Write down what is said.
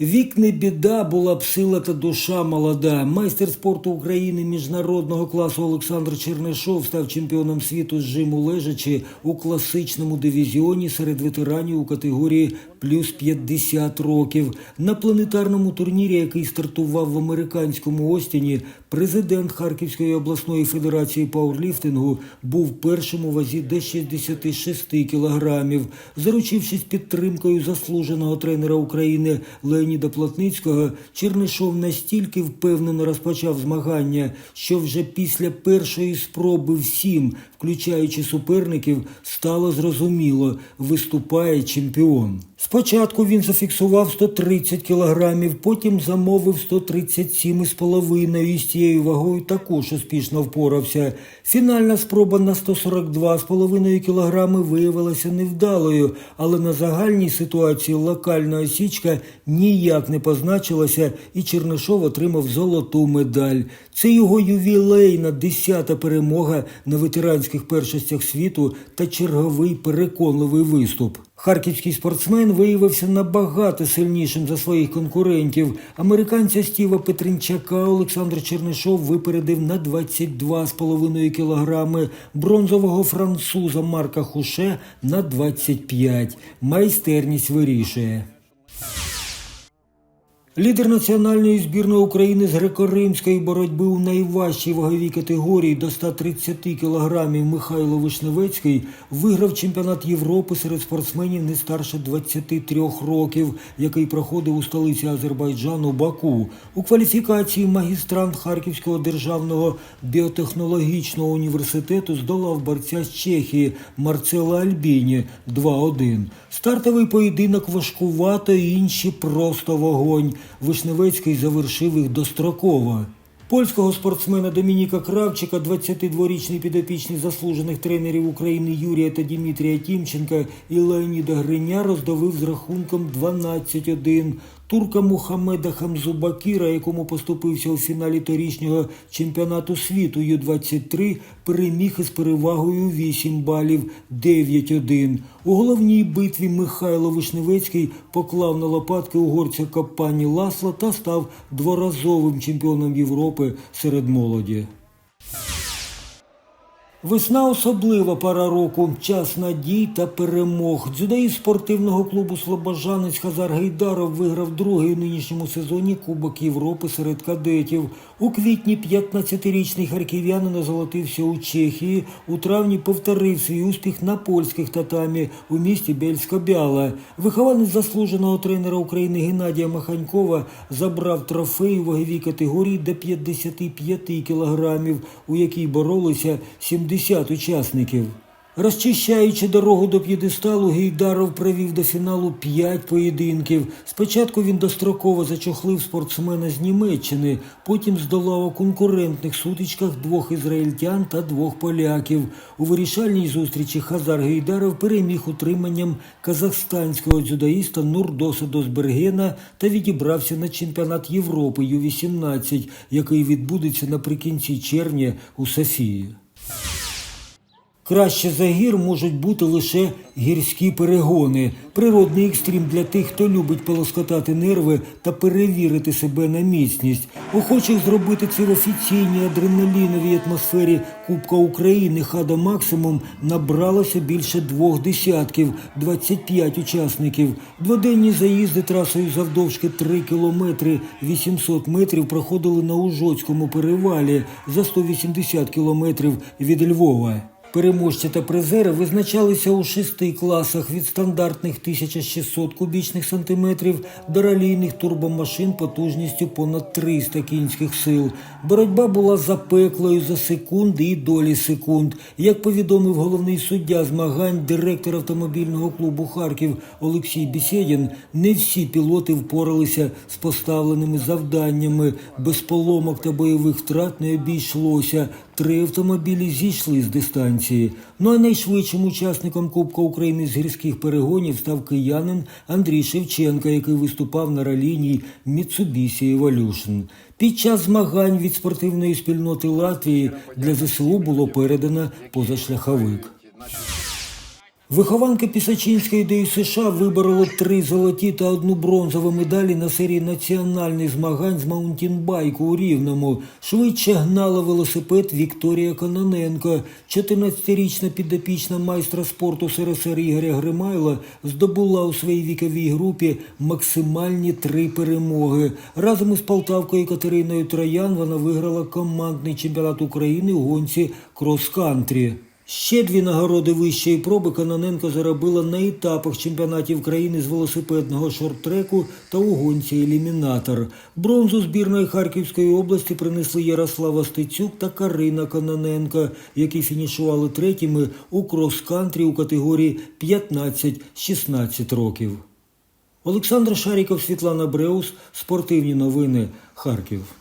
Вік не біда, була б сила та душа молода. Майстер спорту України міжнародного класу Олександр Чернишов став чемпіоном світу з жиму лежачи у класичному дивізіоні серед ветеранів у категорії плюс 50 років. На планетарному турнірі, який стартував в американському Остіні, президент Харківської обласної федерації пауерліфтингу був першим у вазі до 66 кілограмів. Заручившись підтримкою заслуженого тренера України Леоніда Плотницького, Чернишов настільки впевнено розпочав змагання, що вже після першої спроби всім, включаючи суперників, стало зрозуміло, виступає чемпіон. Спочатку він зафіксував 130 кілограмів, потім замовив 137,5 і з цією вагою також успішно впорався. Фінальна спроба на 142,5 кілограми виявилася невдалою, але на загальній ситуації локальна осічка ніяк не позначилася, і Чернишов отримав золоту медаль. Це його ювілейна десята перемога на ветеранських першостях світу та черговий переконливий виступ. Харківський спортсмен виявився набагато сильнішим за своїх конкурентів. Американця Стіва Петринчака Олександр Чернишов випередив на 22,5 кілограми, бронзового француза Марка Хуше на 25. Майстерність вирішує. Лідер національної збірної України з греко-римської боротьби у найважчій ваговій категорії до 130 кілограмів Михайло Вишневецький виграв чемпіонат Європи серед спортсменів не старше 23 років, який проходив у столиці Азербайджану Баку. У кваліфікації магістрант Харківського державного біотехнологічного університету здолав борця з Чехії Марцела Альбіні 2-1. Стартовий поєдинок важкувато, інші просто вогонь. Вишневецький завершив їх достроково. Польського спортсмена Домініка Кравчика, 22-річний підопічний заслужених тренерів України Юрія та Дмитрія Тімченка і Леоніда Гриня роздавив з рахунком 12-1. Турка Мухаммеда Хамзубакіра, якому поступився у фіналі торічнього чемпіонату світу Ю-23, переміг із перевагою 8 балів 9-1. У головній битві Михайло Вишневецький поклав на лопатки угорця Капані Ласла та став дворазовим чемпіоном Європи серед молоді. Весна особлива пора року, час надій та перемог. Дзюдоїст спортивного клубу Слобожанець Хазар Гейдаров виграв другий у нинішньому сезоні Кубок Європи серед кадетів. У квітні 15-річний харків'янин озолотився у Чехії. У травні повторив свій успіх на польських татамі у місті Бельсько-Бяла. Вихованець заслуженого тренера України Геннадія Маханькова забрав трофей у ваговій категорії до 55 кілограмів, у якій боролися 70 учасників. Розчищаючи дорогу до п'єдесталу, Гейдаров провів до фіналу п'ять поєдинків. Спочатку він достроково зачохлив спортсмена з Німеччини, потім здолав у конкурентних сутичках двох ізраїльтян та двох поляків. У вирішальній зустрічі Хазар Гейдаров переміг утриманням казахстанського дзюдоїста Нурдоса Досбергена та відібрався на чемпіонат Європи Ю-18, який відбудеться наприкінці червня у Софії. Краще за гір можуть бути лише гірські перегони, природний екстрім для тих, хто любить полоскотати нерви та перевірити себе на міцність. Охочих зробити це в офіційній адреналіновій атмосфері Кубка України Хада Максимум набралося більше двох десятків, 25 учасників. Дводенні заїзди трасою завдовжки 3 кілометри 800 метрів проходили на Ужоцькому перевалі за 180 кілометрів від Львова. Переможці та призери визначалися у шести класах від стандартних 1600 кубічних сантиметрів до ралійних турбомашин потужністю понад 300 кінських сил. Боротьба була запеклою за секунди і долі секунд. Як повідомив головний суддя змагань, директор автомобільного клубу Харків Олексій Бісєдін, не всі пілоти впоралися з поставленими завданнями. Без поломок та бойових втрат не обійшлося. Три автомобілі зійшли з дистанції. Ну а найшвидшим учасником Кубка України з гірських перегонів став киянин Андрій Шевченка, який виступав на ралінії Mitsubishi Evolution. Під час змагань від спортивної спільноти Латвії для ЗСУ було передано позашляховик. Вихованки Пісачинської ДЮСШ вибороли три золоті та одну бронзову медалі на серії національних змагань з маунтінбайку у Рівному. Швидше гнала велосипед Вікторія Кононенко. 14-річна підопічна майстра спорту СРСР Ігоря Гримайла здобула у своїй віковій групі максимальні три перемоги. Разом із Полтавкою Катериною Троян вона виграла командний чемпіонат України у гонці крос-кантрі. Ще дві нагороди вищої проби Кононенко заробила на етапах чемпіонатів країни з велосипедного шорт-треку та у гонці елімінатор. Бронзу збірної Харківської області принесли Ярослава Стецюк та Карина Кононенко, які фінішували третіми у крос-кантрі у категорії 15-16 років. Олександр Шаріков, Світлана Бреус, Спортивні новини, Харків.